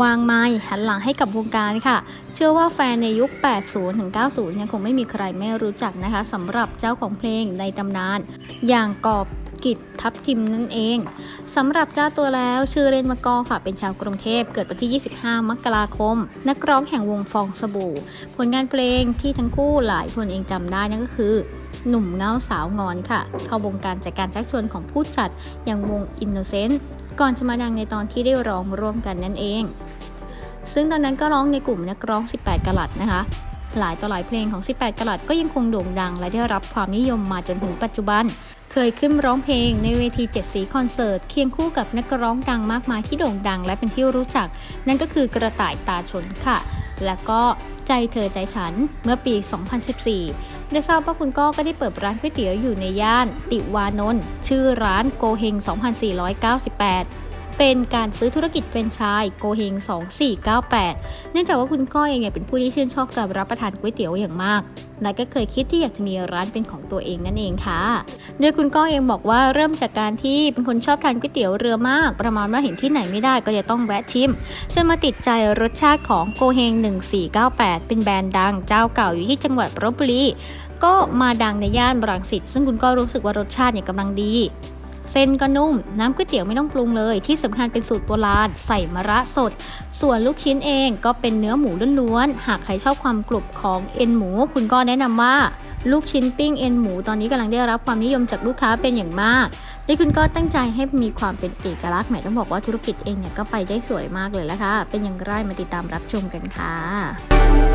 วางไม้หันหลังให้กับวงการค่ะ เชื่อว่าแฟนในยุค 80 ถึง 90ยังคงไม่มีใครไม่รู้จักนะคะสำหรับเจ้าของเพลงในตำนาน อย่างกอบ กิจทับทิมนั่นเองสำหรับเจ้าตัวแล้วชื่อเรนมะกอค่ะ เป็นชาวกรุงเทพเกิดวันที่ 25 มกราคม นักร้องแห่งวงฟองสบู่ ผลงานเพลงที่ทั้งคู่หลายคนเองจำได้นั่นก็คือ หนุ่มเงาสาวงอนค่ะ เข้าวงการจากการชักชวนของผู้จัดอย่างวง Innocent ก่อนจะมาดังในตอนที่ได้ร้องร่วมกันนั่นเอง ซึ่งตอนนั้นก็ร้องในกลุ่มนักร้อง 18กะลัดนะคะ หลายต่อหลายเพลงของ 18กะลัดก็ยังคงโด่งดัง และได้รับความนิยมมาจนถึงปัจจุบัน เคยขึ้นร้องเพลงในเวทีเจ็ดสีคอนเสิร์ต เคียงคู่กับนักร้องดังมากมายที่โด่งดัง และเป็นที่รู้จัก นั่นก็คือกระต่ายตาชนค่ะ และก็ใจเธอใจฉันเมื่อปี 2014 ได้ทราบว่าคุณก้อก็ได้เปิดร้านก๋วยเตี๋ยวอยู่ในย่าน ติวานนท์ชื่อร้านโกเฮง 2498 เป็นการซื้อธุรกิจแฟรนไชส์โกเฮง2498 เนื่องจากว่าคุณก้อยเองเนี่ยเป็นผู้ที่ชื่นชอบการรับประทานก๋วยเตี๋ยวอย่างมากและก็เคยคิดที่อยากจะมีร้านเป็นของตัวเองนั่นเองค่ะ โดยคุณก้องเองบอกว่าเริ่มจากการที่เป็นคนชอบทานก๋วยเตี๋ยวเรือมาก ประมาณว่าเห็นที่ไหนไม่ได้ก็จะต้องแวะชิม จนมาติดใจรสชาติของโกเฮง 1498 เป็นแบรนด์ดังเจ้าเก่าอยู่ที่จังหวัดลบบุรีก็มาดังในย่านบรังสิตซึ่งคุณก็รู้สึกว่ารสชาติเนี่ยกำลังดี เส้นก็นุ่ม น้ำก๋วยเตี๋ยวไม่ต้องปรุงเลย ที่สำคัญเป็นสูตรโบราณใส่มะระสด ส่วนลูกชิ้นเองก็เป็นเนื้อหมูล้วนๆ หากใครชอบความกรุบของเอ็นหมู คุณก็แนะนำว่าลูกชิ้นปิ้งเอ็นหมูตอนนี้กำลังได้รับความนิยมจากลูกค้าเป็นอย่างมากและคุณก็ตั้งใจให้มีความเป็นเอกลักษณ์แหมต้องบอกว่าธุรกิจเองเนี่ยก็ไปได้สวยมากเลยละค่ะ เป็นอย่างไรมาติดตามรับชมกันค่ะ